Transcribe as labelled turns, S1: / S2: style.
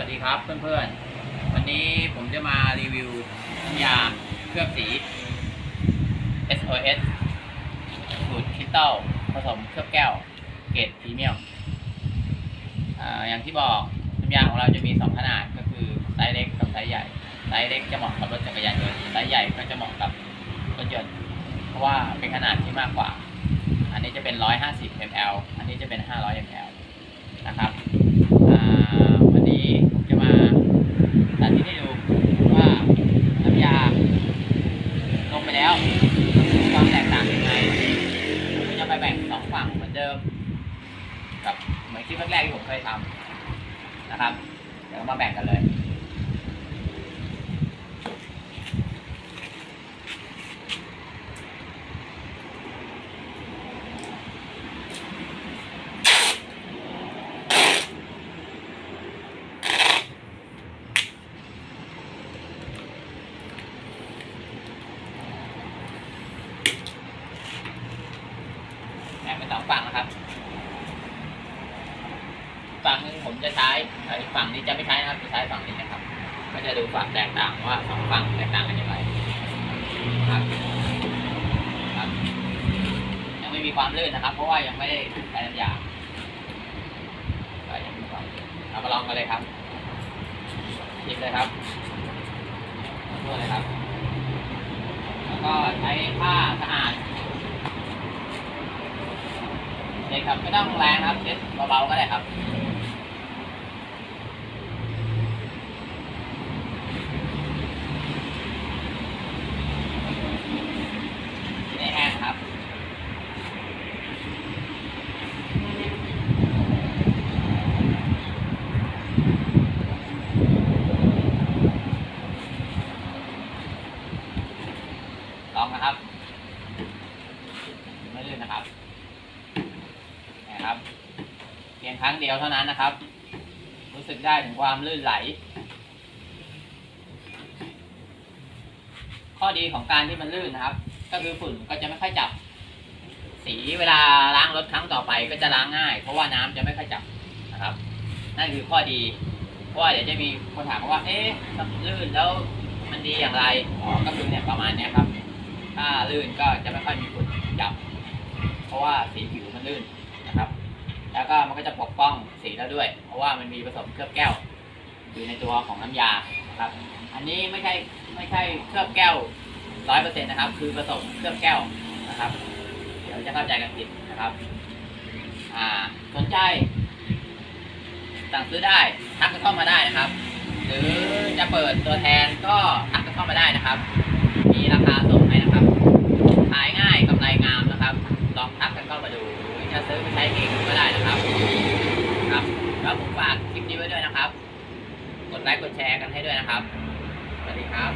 S1: วัสดีครับเพื่อนๆ วันนี้ผมจะมารีวิวน้ำยาเคลือบสี SOS สูตรคริสตัลผสมเคลือบแก้ว เกรดพรีเมียมออย่างที่บอกน้ำยาของเราจะมี 2 ขนาดก็คือไซส์เล็กกับไซส์ใหญ่ไซส์เล็กจะเหมาะกับรถจักรยานยนต์ไซส์ใหญ่ก็จะเหมาะกับรถยนต์เพราะว่าเป็นขนาดที่มากกว่า อันนี้จะเป็น 150 ml อันนี้จะเป็น 500 ml นะครับอ่าวันนี้ผมจะมาสาธิตให้ดูว่าน้ำยาลงไปแล้วความแตกต่างยังไงผมก็จะไปแบ่งสองฝั่งเหมือนเดิม กับเหมือนคลิปแรกๆที่ผมเคยทำนะครับ เดี๋ยวมาแบ่งกันเลย เป็นสองฝั่งนะครับ ฝั่งหนึงผมจะใช้อีกฝั่งนี้จะไม่ใช้นะครับ จะใช้ฝั่งนี้นะครับ ก็จะดูฝั่งแตกต่างว่าสองฝั่งแตกต่างกันอย่างไรครับครับ ยังไม่มีความลื่นนะครับ เพราะว่ายังไม่ได้ใช้น้ำยายังมีความเรามาลองกันเลยครับหยิบเลยครับนวดเลยครับ แล้วก็ใช้ผ้าสะอาด เด็กครับไม่ต้องแรงครับเช็ดเบาๆก็ได้ครับนี่แห้งครับลองนะครับ ไม่ลื่นนะครับ นะครับ เพียงครั้งเดียวเท่านั้นนะครับ รู้สึกได้ถึงความลื่นไหล ข้อดีของการที่มันลื่นนะครับ ก็คือฝุ่นก็จะไม่ค่อยจับ สีเวลาล้างรถครั้งต่อไปก็จะล้างง่าย เพราะว่าน้ำจะไม่ค่อยจับนะครับ นั่นคือข้อดี เพราะว่าเดี๋ยวจะมีคนถามว่า เอ๊ะลื่นแล้วมันดีอย่างไรก็คือเนี่ยประมาณนี้ครับ ถ้าลื่นก็จะไม่ค่อยมีฝุ่นจับ เพราะว่าสีผิวมันลื่น แล้วก็มันก็จะปกป้องสีแล้วด้วย เพราะว่ามันมีผสมเคลือบแก้ว อยู่ในตัวของน้ำยานะครับ อันนี้ไม่ใช่ไม่ใช่เคลือบแก้วร้อยเปอร์เซ็นต์นะครับ คือผสมเคลือบแก้วนะครับ เดี๋ยวจะเข้าใจกันผิดนะครับอ่าสนใจ สั่งซื้อได้ทักกันเข้ามาได้นะครับ หรือจะเปิดตัวแทนก็ทักกันเข้ามาได้นะครับ มีราคาส่งให้นะครับ ขายง่ายกำไรงามนะครับ ลองทักกันเข้ามาดูหรือจะซื้อไปใช้เองก็ได้นะครับ ครับแล้วผมฝากคลิปนี้ไว้ด้วยนะครับ กดไลค์กดแชร์กันให้ด้วยนะครับ สวัสดีครับ